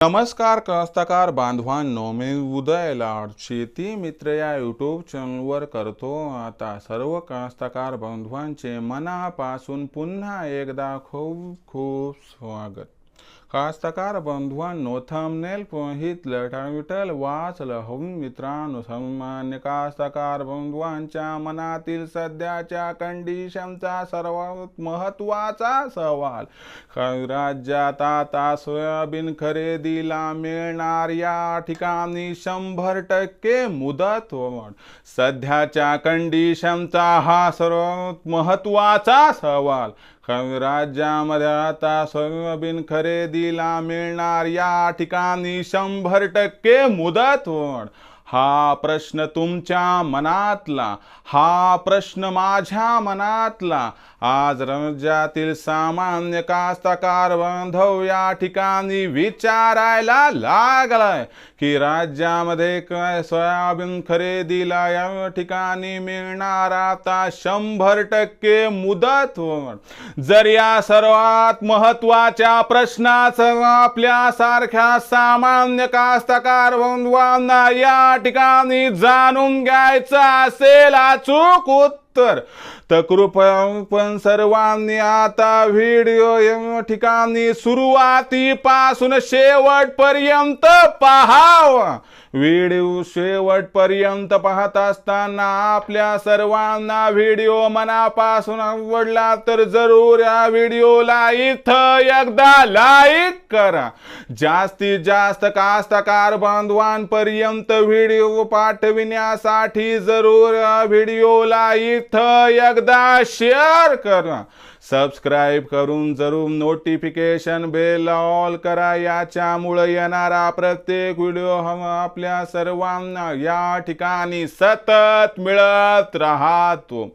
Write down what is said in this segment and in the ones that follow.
नमस्कार कास्तकार बांधवांनो मी उदय लाड शेती मित्र या यूट्यूब चॅनलवर करतो आता सर्व कास्तकार बांधवांचे मनापासून पुन्हा एकदा खूप खूप स्वागत. कास्तकार बंधूंनो थंबनेल पोहितलं टायटल वाचलं हो मित्रांनो सामान्य कास्तकार बंधुवांच्या मनातील सध्याच्या कंडिशनचा सर्वात महत्त्वाचा सवाल राज्यात आता सोयाबीन खरेदीला मिळणार या ठिकाणी शंभर टक्के मुदत सध्याच्या कंडिशनचा हा सर्वात महत्त्वाचा सवाल राज्यामध्ये आता सोयाबीन खरेदीला मिळणार या ठिकाणी शंभर टक्के मुदत वाढ हा प्रश्न तुमच्या मनातला हा प्रश्न माझ्या मनातला. आज राज्यातील सामान्य कास्तकार बांधव या ठिकाणी विचारायला लागलाय की राज्यामध्ये काय सोयाबीन खरेदीला या ठिकाणी मिळणार आता शंभर टक्के मुदत जर या सर्वात महत्त्वाच्या प्रश्नाचं आपल्यासारख्या सामान्य कास्तकार बांधवांना या ठिकाणी जाणून घ्यायचं असेल अचूक उत्तर तर कृपया पण सर्वांनी आता व्हिडिओ ठिकाणी सुरुवातीपासून शेवटपर्यंत पहावा. व्हिडिओ शेवटपर्यंत पाहत असताना आपल्या सर्वांना व्हिडिओ मनापासून आवडला तर जरूर या व्हिडिओला इथं एकदा लाईक करा. जास्तीत जास्त कास्तकार बांधवांपर्यंत व्हिडिओ पाठविण्यासाठी जरूर या व्हिडिओला इथं एकदा शेअर करा. सबस्क्राईब करून जरूर नोटिफिकेशन बेल ऑल करा. याच्यामुळे येणारा प्रत्येक व्हिडिओ आपल्या सर्वांना. या ठिकाणी सतत मिळत राहतो.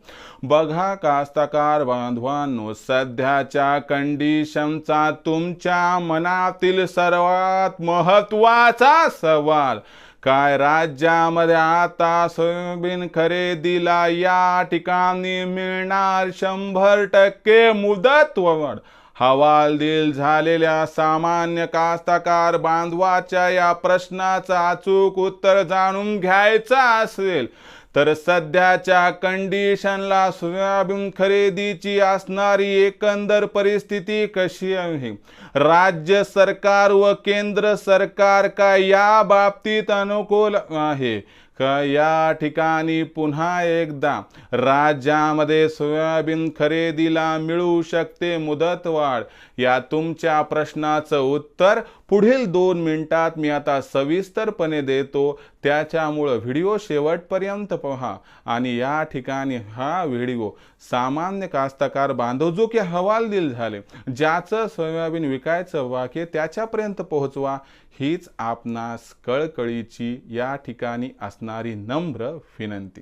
बघा कास्तकार बांधवांनो सध्याच्या कंडिशनचा तुमच्या मनातील सर्वात महत्त्वाचा सवाल. काय राज्यामध्ये आता सोयाबीन खरेदीला या ठिकाणी मिळणार शंभर टक्के मुदत वाढ हवालदिल झालेल्या सामान्य कास्तकार बांधवाच्या या प्रश्नाचं अचूक उत्तर जाणून घ्यायचं असेल तर सध्याच्या कंडिशनला सोयाबीन खरेदीची असणारी एकंदर परिस्थिती कशी आहे? राज्य सरकार व केंद्र सरकार का या बाबतीत अनुकूल आहे? का या ठिकाणी पुन्हा एकदा राज्यामध्ये सोयाबीन खरेदीला मिळू शकते मुदतवाढ? या तुमच्या प्रश्नाचं उत्तर पुढील दोन मिनिटात मी आता सविस्तरपणे देतो. त्याच्यामुळं व्हिडिओ शेवटपर्यंत पहा आणि या ठिकाणी हा व्हिडिओ सामान्य कास्तकार बांधव जो की हवालदिल झाले ज्याचं सोयाबीन विक विकायचं वाक्य त्याच्यापर्यंत पोहोचवा हीच आपणास कळकळीची या ठिकाणी असणारी नम्र विनंती.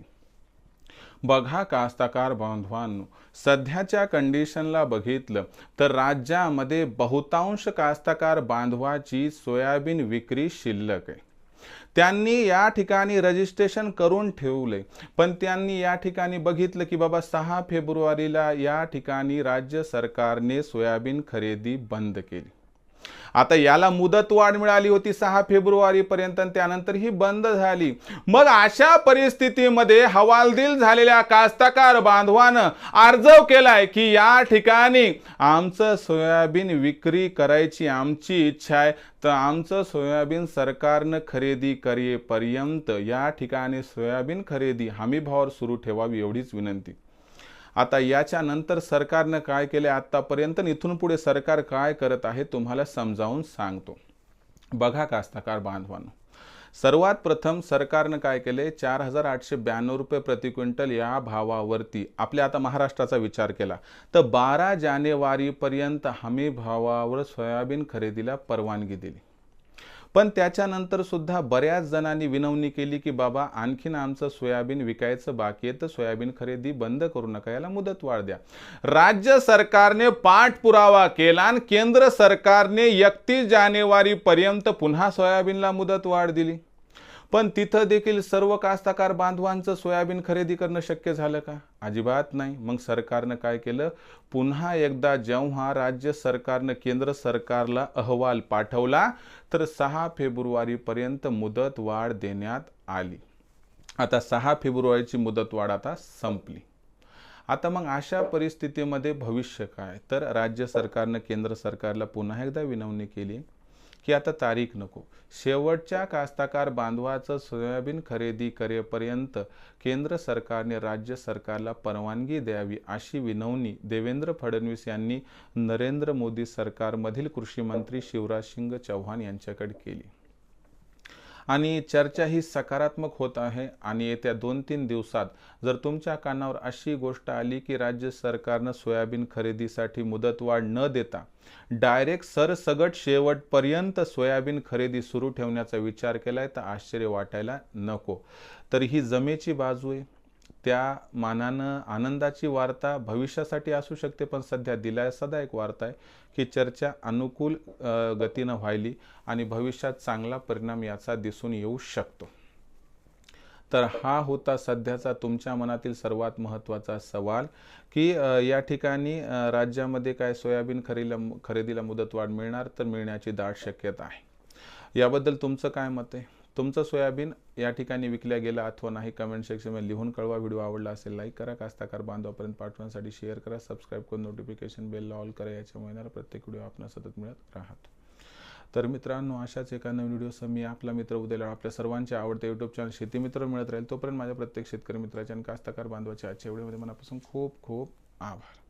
बघा कास्तकार बांधवांनो सध्याच्या कंडिशनला बघितलं तर राज्यामध्ये बहुतांश कास्तकार बांधवाची सोयाबीन विक्री शिल्लक आहे. त्यांनी या ठिकाणी रजिस्ट्रेशन करून ठेवले. पण त्यांनी या ठिकाणी बघितलं की बाबा सहा फेब्रुवारीला या ठिकाणी राज्य सरकारने सोयाबीन खरेदी बंद केली. आता याला मुदतवाढ मिळाली होती सहा फेब्रुवारीपर्यंत त्यानंतर ही बंद झाली. मग अशा परिस्थितीमध्ये हवालदिल झालेल्या कास्तकार बांधवानं अर्जव केलाय की या ठिकाणी आमचं सोयाबीन विक्री करायची आमची इच्छा आहे तर आमचं सोयाबीन सरकारनं खरेदी करेपर्यंत या ठिकाणी सोयाबीन खरेदी हमीभावर सुरू ठेवावी एवढीच विनंती. आता याच्यानंतर सरकारनं काय केले आत्तापर्यंत इथून पुढे सरकार काय करत आहे तुम्हाला समजावून सांगतो. बघा कास्तकार बांधवांनो. सर्वात प्रथम सरकारनं काय केले चार हजार आठशे ब्याण्णव रुपये प्रति क्विंटल या भावावरती आपल्या आता महाराष्ट्राचा विचार केला तर बारा जानेवारीपर्यंत हमी भावावर सोयाबीन खरेदीला परवानगी दिली. पण त्याच्यानंतर सुद्धा बऱ्याच जणांनी विनवणी केली की बाबा आणखीन आमचं सोयाबीन विकायचं बाकी आहे तर सोयाबीन खरेदी बंद करू नका याला मुदत वाढ द्या. राज्य सरकारने पाठपुरावा केला आणि केंद्र सरकारने एकतीस जानेवारी पर्यंत पुन्हा सोयाबीनला मुदत वाढ दिली. पण तिथं देखील सर्व कास्तकार बांधवांचं सोयाबीन खरेदी करणं शक्य झालं का? अजिबात नाही. मग सरकारनं काय केलं? पुन्हा एकदा जेव्हा राज्य सरकारनं केंद्र सरकारला अहवाल पाठवला तर सहा फेब्रुवारीपर्यंत मुदत वाढ देण्यात आली. आता सहा फेब्रुवारीची मुदतवाढ आता संपली. आता मग अशा परिस्थितीमध्ये भविष्य काय? तर राज्य सरकारनं केंद्र सरकारला पुन्हा एकदा विनवणी केली. की आता तारीख नको. शेवटच्या कास्ताकार बांधवाचं सोयाबीन खरेदी करेपर्यंत केंद्र सरकारने राज्य सरकारला परवानगी द्यावी अशी विनवणी देवेंद्र फडणवीस यांनी नरेंद्र मोदी सरकारमधील कृषी मंत्री शिवराज सिंग चौहान यांच्याकडे केली. आणि चर्चा ही सकारात्मक होत आहे आणि येत्या दोन तीन दिवसात जर तुमच्या कानावर अशी गोष्ट आली की राज्य सरकारनं सोयाबीन खरेदीसाठी मुदतवाढ न देता डायरेक्ट सरसगट शेवटपर्यंत सोयाबीन खरेदी सुरू ठेवण्याचा विचार केलाय तर आश्चर्य वाटायला नको. तर ही जमेची बाजू आहे. त्या मानानं आनंदाची वार्ता भविष्यासाठी असू शकते पण सध्या दिलासादायक वार्ता आहे की चर्चा अनुकूल गतीनं व्हायली आणि भविष्यात चांगला परिणाम याचा दिसून येऊ शकतो. तर हा होता सध्याचा तुमच्या मनातील सर्वात महत्त्वाचा सवाल की या ठिकाणी राज्यामध्ये काय सोयाबीन खरेदीला खरेदीला मुदतवाढ मिळणार तर मिळण्याची दाट शक्यता आहे. याबद्दल तुमचं काय मत आहे? तुमचं सोयाबीन या ठिकाणी विकल्या गेलं अथवा नाही कमेंट सेक्शनमध्ये लिहून कळवा. व्हिडिओ आवडला असेल लाईक करा. कास्ताकार बांधवापर्यंत पाठवण्यासाठी शेअर करा. सबस्क्राईब करून नोटिफिकेशन बेल ऑल करा. याच्यामुळे येणारा प्रत्येक व्हिडिओ आपण सतत मिळत राहतो. तर मित्रांनो अशाच एका नवीन व्हिडिओसह मी आपला मित्र उद्याला आपल्या सर्वांचे आवडते यूट्यूब चॅनल शेती मित्र मिळत राहील. तोपर्यंत माझ्या प्रत्येक शेतकरी मित्राच्या आणि कास्ताकार बांधवाच्या आजच्या व्हिडिओमध्ये मनापासून खूप खूप आभार.